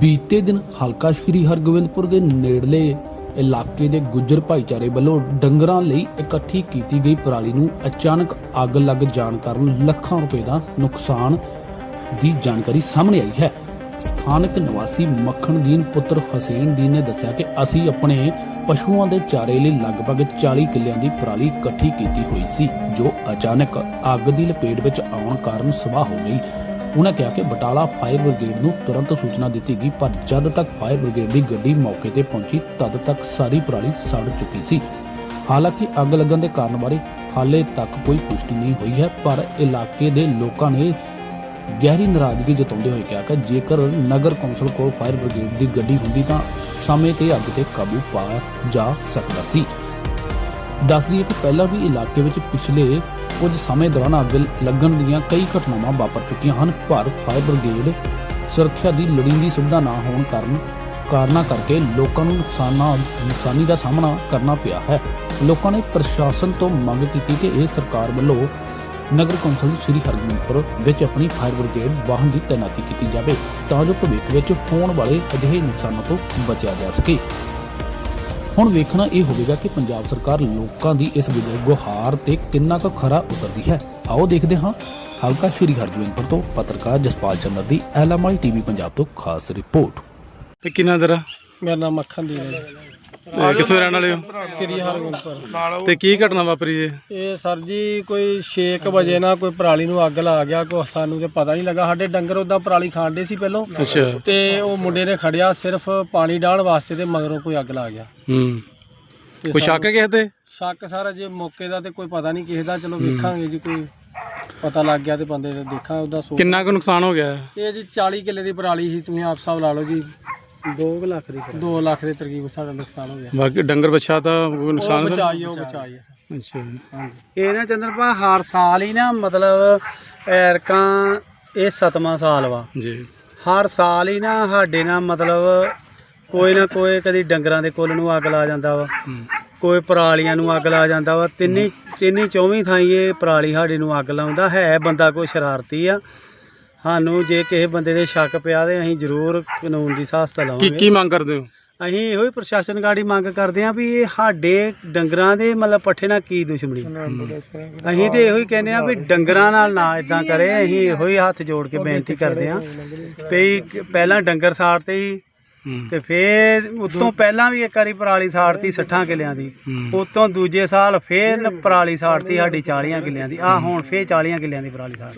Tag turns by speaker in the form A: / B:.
A: ਬੀਤੇ ਦਿਨ ਹਲਕਾ ਸ਼੍ਰੀ ਹਰਗੋਬਿੰਦਪੁਰ ਦੇ ਨੇੜਲੇ ਇਲਾਕੇ ਦੇ ਗੁੱਜਰ ਭਾਈਚਾਰੇ ਵੱਲੋਂ ਡੰਗਰਾਂ ਲਈ ਇਕੱਠੀ ਕੀਤੀ ਗਈ ਪਰਾਲੀ ਨੂੰ ਅਚਾਨਕ ਅੱਗ ਲੱਗ ਜਾਣ ਕਾਰਨ ਲੱਖਾਂ ਰੁਪਏ ਦਾ ਨੁਕਸਾਨ ਦੀ ਜਾਣਕਾਰੀ ਸਾਹਮਣੇ ਆਈ ਹੈ। ਸਥਾਨਕ ਨਿਵਾਸੀ ਮੱਖਣਦੀਨ ਪੁੱਤਰ ਹਸੈਨ ਦੀਨ ਨੇ ਦੱਸਿਆ ਕਿ ਅਸੀਂ ਆਪਣੇ ਪਸ਼ੂਆਂ ਦੇ ਚਾਰੇ ਲਈ ਲਗਭਗ 40 ਕਿੱਲਿਆਂ ਦੀ ਪਰਾਲੀ ਇਕੱਠੀ ਕੀਤੀ ਹੋਈ ਸੀ, ਜੋ ਅਚਾਨਕ ਅੱਗ ਦੀ ਲਪੇਟ ਵਿੱਚ ਆਉਣ ਕਾਰਨ ਸਵਾਹ ਹੋ ਗਈ। ਉਹਨਾਂ ਕਿਹਾ ਕਿ ਬਟਾਲਾ ਫਾਇਰ ਬ੍ਰਿਗੇਡ ਨੂੰ ਤੁਰੰਤ ਸੂਚਨਾ ਦਿੱਤੀ ਗਈ, ਪਰ ਜਦ ਤੱਕ ਫਾਇਰ ਬ੍ਰਿਗੇਡ ਦੀ ਗੱਡੀ ਮੌਕੇ ਤੇ ਪਹੁੰਚੀ, ਤਦ ਤੱਕ ਸਾਰੀ ਪਰਾਲੀ ਸੜ ਚੁੱਕੀ ਸੀ। ਹਾਲਾਂਕਿ ਅੱਗ ਲੱਗਣ ਦੇ ਕਾਰਨ ਬਾਰੇ ਹਾਲੇ ਤੱਕ ਕੋਈ ਪੁਸ਼ਟੀ ਨਹੀਂ ਹੋਈ ਹੈ, ਪਰ ਇਲਾਕੇ ਦੇ ਲੋਕਾਂ ਨੇ ਗਹਿਰੀ ਨਾਰਾਜ਼ਗੀ ਜਤਾਉਂਦੇ ਹੋਏ ਕਿਹਾ ਕਿ ਜੇਕਰ ਨਗਰ ਕੌਂਸਲ ਕੋਲ ਫਾਇਰ ਬ੍ਰਿਗੇਡ ਦੀ ਗੱਡੀ ਹੁੰਦੀ ਤਾਂ ਸਮੇਂ ਤੇ ਅੱਗ ਤੇ ਕਾਬੂ ਪਾਇਆ ਜਾ ਸਕਦਾ ਸੀ। ਦੱਸਦੀ ਦਈਏ ਕਿ ਪਹਿਲਾਂ ਵੀ ਇਲਾਕੇ ਵਿੱਚ ਪਿਛਲੇ ਕੁਝ ਸਮੇਂ ਦੌਰਾਨ ਅੱਗ ਲੱਗਣ ਦੀਆਂ ਕਈ ਘਟਨਾਵਾਂ ਵਾਪਰ ਚੁੱਕੀਆਂ ਹਨ। ਪਰ ਫਾਇਰ ਬ੍ਰਿਗੇਡ ਸੁਰੱਖਿਆ ਦੀ ਲੋੜੀਂਦੀ ਸੁਵਿਧਾ ਨਾ ਹੋਣ ਕਾਰਨ ਕਾਰਨਾਂ ਕਰਕੇ ਲੋਕਾਂ ਨੂੰ ਨੁਕਸਾਨਾਂ, ਨੁਕਸਾਨੀ ਦਾ ਸਾਹਮਣਾ ਕਰਨਾ ਪਿਆ ਹੈ। ਲੋਕਾਂ ਨੇ ਪ੍ਰਸ਼ਾਸਨ ਤੋਂ ਮੰਗ ਕੀਤੀ ਕਿ ਇਹ ਸਰਕਾਰ ਵੱਲੋਂ ਨਗਰ ਕੌਂਸਲ ਸ੍ਰੀ ਹਰਗੋਬਿੰਦਪੁਰ ਵਿੱਚ ਆਪਣੀ ਫਾਇਰ ਬ੍ਰਿਗੇਡ ਵਾਹਨ ਦੀ ਤਾਇਨਾਤੀ ਕੀਤੀ ਜਾਵੇ, ਤਾਂ ਜੋ ਭਵਿੱਖ ਵਿੱਚ ਹੋਣ ਵਾਲੇ ਅਜਿਹੇ ਨੁਕਸਾਨਾਂ ਤੋਂ ਬਚਿਆ ਜਾ ਸਕੇ। ਹੁਣ ਵੇਖਣਾ ਇਹ ਹੋਵੇਗਾ ਕਿ ਪੰਜਾਬ ਸਰਕਾਰ ਲੋਕਾਂ ਦੀ ਇਸ ਗੁਹਾਰ ਤੇ ਕਿੰਨਾ ਕੁ ਖਰਾ ਉਤਰਦੀ ਹੈ। ਆਓ ਦੇਖਦੇ ਹਾਂ। ਹਲਕਾ ਸ਼੍ਰੀ ਹਰਗੋਬਿੰਦਪੁਰ ਤੋਂ ਪੱਤਰਕਾਰ ਜਸਪਾਲ ਚੰਦਰ ਦੀ ਐਲਐਮਆਈ ਟੀਵੀ ਪੰਜਾਬ ਤੋਂ ਖਾਸ ਰਿਪੋਰਟ।
B: ਤੇ ਕਿੰਨਾ ਤੇਰਾ
C: ਮੇਰਾ ਨਾਮ ਮੱਖਣ ਦੀ ਹੈ।
B: ਤੇ ਕਿੱਥੋਂ ਦੇ ਰਹਿਣ ਵਾਲੇ ਹੋ?
C: ਸ੍ਰੀ ਹਰਗੋਬਿੰਦਪੁਰ।
B: ਤੇ ਕੀ ਘਟਨਾ ਵਾਪਰੀ ਜੇ?
C: ਇਹ ਸਰ ਜੀ ਕੋਈ 6 ਵਜੇ ਨਾ ਕੋਈ ਪਰਾਲੀ ਨੂੰ ਅੱਗ ਲਾ ਗਿਆ ਕੋ ਸਾਨੂੰ ਤੇ ਪਤਾ ਨਹੀਂ ਲੱਗਾ। ਸਾਡੇ ਡੰਗਰ ਉਦਾਂ ਪਰਾਲੀ ਖਾਂਦੇ ਸੀ ਪਹਿਲੋਂ।
B: ਅੱਛਾ।
C: ਤੇ ਉਹ ਮੁੰਡੇ ਨੇ ਖੜਿਆ ਸਿਰਫ ਪਾਣੀ ਡਾਲ ਵਾਸਤੇ ਤੇ ਮਗਰੋਂ ਕੋਈ ਅੱਗ ਲਾ ਗਿਆ।
B: ਹੂੰ।
C: ਤੇ
B: ਕੋਈ ਸ਼ੱਕ ਹੈ ਕਿਸੇ ਤੇ?
C: ਸ਼ੱਕ ਸਾਰਾ ਜੇ ਮੌਕੇ ਦਾ ਤੇ ਕੋਈ ਪਤਾ ਨਹੀਂ ਕਿਸੇ ਦਾ ਚਲੋ ਵੇਖਾਂਗੇ ਜੀ ਕੋਈ ਪਤਾ ਲੱਗ ਗਿਆ ਤੇ ਬੰਦੇ ਦਾ ਦੇਖਾਂ ਉਹਦਾ ਸੋ
B: ਕਿੰਨਾ ਕੁ ਨੁਕਸਾਨ ਹੋ ਗਿਆ? ਹੈ?
C: ਇਹ ਜੀ 40 ਕਿੱਲੇ ਦੀ ਪਰਾਲੀ ਸੀ ਤੁਸੀਂ ਆਪ ਹਿਸਾਬ ਲਾ ਲਓ ਜੀ। 2 ਲੱਖ ਦੀ 2 ਲੱਖ ਦੇ ਤਰਕੀਬ ਸਾਡਾ ਨੁਕਸਾਨ ਹੋ ਗਿਆ।
B: ਬਾਕੀ ਡੰਗਰ ਬੱਛਾ ਤਾਂ ਕੋਈ
C: ਉਹ
B: ਨੁਕਸਾਨ ਤਾਂ-
C: ਬਚਾਈ ਉਹ ਬਚਾਈ ਹੈ
B: ਅੱਛਾ ਜੀ।
C: ਹਾਂਜੀ ਇਹ ਨਾ ਚੰਦਰਪਾ ਹਰ ਸਾਲ ਹੀ ਨਾ ਮਤਲਬ ਐਰਕਾਂ ਇਹ ਸਤਵਾਂ ਸਾਲ ਵਾ।
B: ਜੀ।
C: ਹਰ ਸਾਲ ਹੀ ਨਾ ਸਾਡੇ ਨਾਲ ਮਤਲਬ ਕੋਈ ਨਾ ਕੋਈ ਕਦੀ ਡੰਗਰਾਂ ਦੇ ਕੁੱਲ ਨੂੰ ਅੱਗ ਲਾ ਜਾਂਦਾ ਵਾ।
B: ਹੂੰ।
C: ਕੋਈ ਪਰਾਲੀਆਂ ਨੂੰ ਅੱਗ ਲਾ ਜਾਂਦਾ ਵਾ। ਤਿੰਨੀ ਤਿੰਨੀ ਚੌਵੀਂ ਥਾਈਂ ਇਹ ਪਰਾਲੀ ਸਾਡੇ ਨੂੰ ਅੱਗ ਲਾਉਂਦਾ। ਹੈ ਬੰਦਾ ਕੋਈ ਸ਼ਰਾਰਤੀ ਆ। ਸਾਨੂੰ ਜੇ ਕਿਸੇ ਬੰਦੇ ਦੇ ਸ਼ੱਕ ਪਿਆ ਤੇ ਅਸੀਂ ਜ਼ਰੂਰ ਕਾਨੂੰਨ ਦੀ ਸਹਾਇਤਾ
B: ਕੀ
C: ਲਵਾਂਗੇ।
B: ਕੀ ਮੰਗ ਕਰਦੇ ਹੋ?
C: ਅਸੀਂ ਇਹੋ ਹੀ ਪ੍ਰਸ਼ਾਸਨ ਗਾੜੀ ਮੰਗ ਕਰਦੇ ਆਂ ਵੀ ਇਹ ਸਾਡੇ ਡੰਗਰਾਂ ਦੇ ਮਤਲਬ ਪੱਠੇ ਨਾਲ ਕੀ ਦੁਸ਼ਮਣੀ? ਅਸੀਂ ਤੇ ਇਹੋ ਹੀ ਕਹਿੰਦੇ ਆ ਵੀ ਡੰਗਰਾਂ ਨਾਲ ਨਾ ਇਦਾਂ ਕਰੇ ਅਸੀਂ ਇਹੋ ਹੀ ਹੱਥ ਜੋੜ ਕੇ ਬੇਨਤੀ ਕਰਦੇ ਆ ਵੀ ਪਹਿਲਾਂ ਡੰਗਰ ਸਾੜਤੇ ਸੀ
B: ਹੂੰ।
C: ਤੇ ਫੇਰ ਉਤੋਂ ਪਹਿਲਾਂ ਵੀ ਇੱਕ ਵਾਰੀ ਪਰਾਲੀ ਸਾੜਤੀ 60 ਕਿੱਲਿਆਂ ਦੀ
B: ਹੂੰ।
C: ਉਤੋਂ ਦੂਜੇ ਸਾਲ ਫੇਰ ਪਰਾਲੀ ਸਾੜਤੀ ਸਾਡੀ 40 ਕਿੱਲਿਆਂ ਦੀ ਆ ਹੁਣ ਫੇਰ 40 ਕਿੱਲਿਆਂ ਦੀ ਪਰਾਲੀ ਸਾੜ